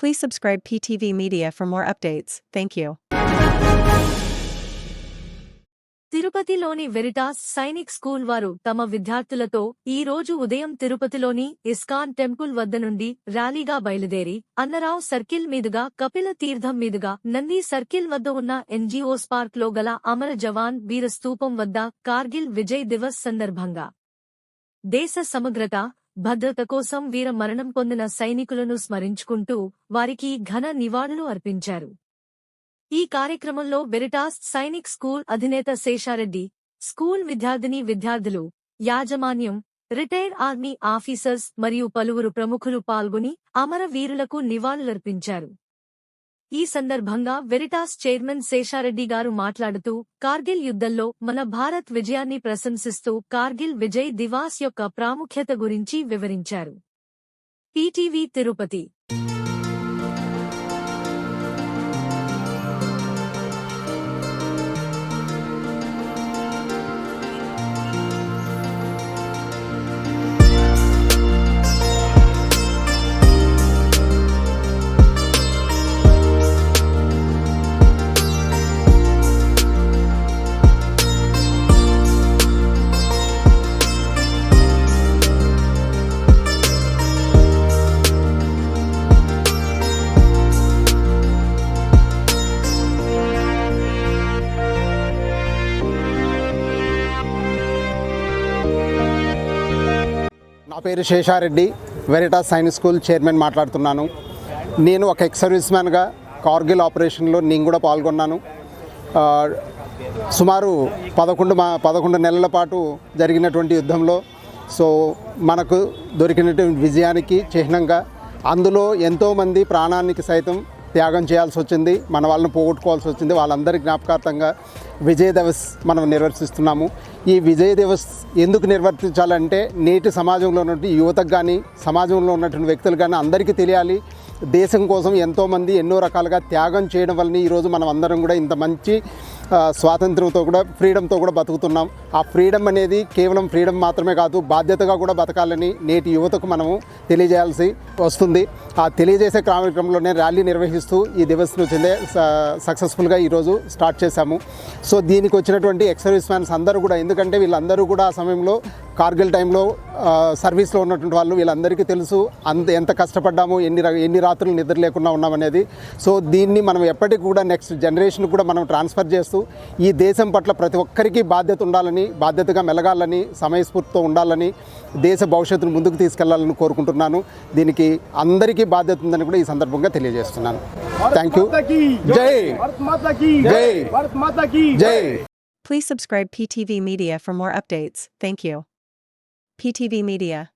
Please subscribe PTV Media for more updates. Thank you. తిరుపతిలోని Veritas Sainik school వారు తమ విద్యార్థులతో ఈ రోజు ఉదయం తిరుపతిలోని ఇస్కాన్ టెంపుల్ వద్ద నుండి ర్యాలీగా బయలుదేరి అన్నరావు సర్కిల్ మీదుగా కపిల తీర్థం మీదుగా నంది సర్కిల్ వద్ద ఉన్న ఎన్జీఓస్ పార్క్లో గల అమర జవాన్ వీర స్తూపం వద్ద కార్గిల్ విజయ్ దివస్ సందర్భంగా దేశ సమగ్రత భద్రత కోసం వీర మరణం పొందిన సైనికులను స్మరించుకుంటూ వారికి ఘన నివాళులు అర్పించారు. ఈ కార్యక్రమంలో వెరిటాస్ సైనిక్ స్కూల్ అధినేత శేషారెడ్డి స్కూల్ విద్యార్థిని విద్యార్థులు యాజమాన్యం రిటైర్డ్ ఆర్మీ ఆఫీసర్స్ మరియు పలువురు ప్రముఖులు పాల్గొని అమరవీరులకు నివాళులర్పించారు. ఈ సందర్భంగా వెరిటాస్ చైర్మన్ శేషారెడ్డి గారు మాట్లాడుతూ కార్గిల్ యుద్ధంలో మన భారత్ విజయాన్ని ప్రశంసిస్తూ కార్గిల్ విజయ్ దివాస్ యొక్క ప్రాముఖ్యత గురించి వివరించారు. పీటీవీ తిరుపతి నా పేరు Sesha Reddy Veritas science school chairman మాట్లాడుతున్నాను. నేను ఒక ఎక్స్ సర్వీస్ మ్యాన్గా కార్గిల్ ఆపరేషన్లో నేను కూడా పాల్గొన్నాను. సుమారు పదకొండు మా పదకొండు నెలల పాటు జరిగినటువంటి యుద్ధంలో సో మనకు దొరికినటువంటి విజయానికి చిహ్నంగా అందులో ఎంతోమంది ప్రాణానికి సైతం త్యాగం చేయాల్సి వచ్చింది మన వాళ్ళని పోగొట్టుకోవాల్సి వచ్చింది. వాళ్ళందరి జ్ఞాపకార్థంగా విజయ దివస్ మనం నిర్వర్తిస్తున్నాము. ఈ విజయ దివస్ ఎందుకు నిర్వర్తించాలంటే నేటి సమాజంలో ఉన్నటువంటి యువతకు కానీ సమాజంలో ఉన్నటువంటి వ్యక్తులు కానీ అందరికీ తెలియాలి. దేశం కోసం ఎంతోమంది ఎన్నో రకాలుగా త్యాగం చేయడం వలన ఈరోజు మనం అందరం కూడా ఇంత మంచి స్వాతంత్రంతో కూడా ఫ్రీడంతో కూడా బతుకుతున్నాం. ఆ ఫ్రీడమ్ అనేది కేవలం ఫ్రీడమ్ మాత్రమే కాదు బాధ్యతగా కూడా బతకాలని నేటి యువతకు మనము తెలియజేయాల్సి వస్తుంది. ఆ తెలియజేసే కార్యక్రమంలోనే ర్యాలీ నిర్వహిస్తూ ఈ దివస్ను చెందే సక్సెస్ఫుల్గా ఈరోజు స్టార్ట్ చేశాము. సో దీనికి వచ్చినటువంటి ఎక్స్ సర్వీస్ మ్యాన్స్ అందరూ కూడా ఎందుకంటే వీళ్ళందరూ కూడా ఆ సమయంలో కార్గిల్ టైంలో సర్వీస్లో ఉన్నటువంటి వాళ్ళు వీళ్ళందరికీ తెలుసు అంత ఎంత కష్టపడ్డాము ఎన్ని ఎన్ని రాత్రులు నిద్ర లేకుండా ఉన్నామనేది సో దీన్ని మనం ఎప్పటికి కూడా నెక్స్ట్ జనరేషన్ కూడా మనం ట్రాన్స్ఫర్ చేస్తూ ఈ దేశం పట్ల ప్రతి ఒక్కరికి బాధ్యత ఉండాలని బాధ్యతగా మెలగాలని సమయస్ఫూర్తితో ఉండాలని దేశ భవిష్యత్తును ముందుకు తీసుకెళ్ళాలని కోరుకుంటున్నాను. దీనికి అందరికీ బాధ్యత ఉందని కూడా ఈ సందర్భంగా తెలియజేస్తున్నాను. థ్యాంక్ యూ జై జై జై Please subscribe PTV Media for more updates. Thank you. PTV Media.